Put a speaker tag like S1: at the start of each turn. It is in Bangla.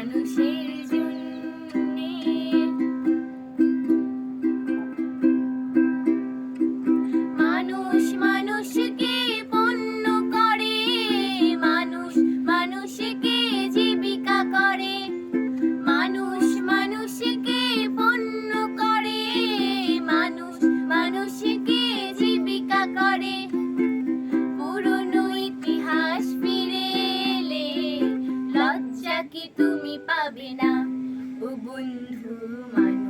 S1: মানুষ মানুষকে পণ্য করে, মানুষ মানুষকে জীবিকা করে। মানুষ মানুষকে পণ্য করে, মানুষ মানুষকে জীবিকা করে। কি তুমি পাবে না? ও বন্ধু মানুষ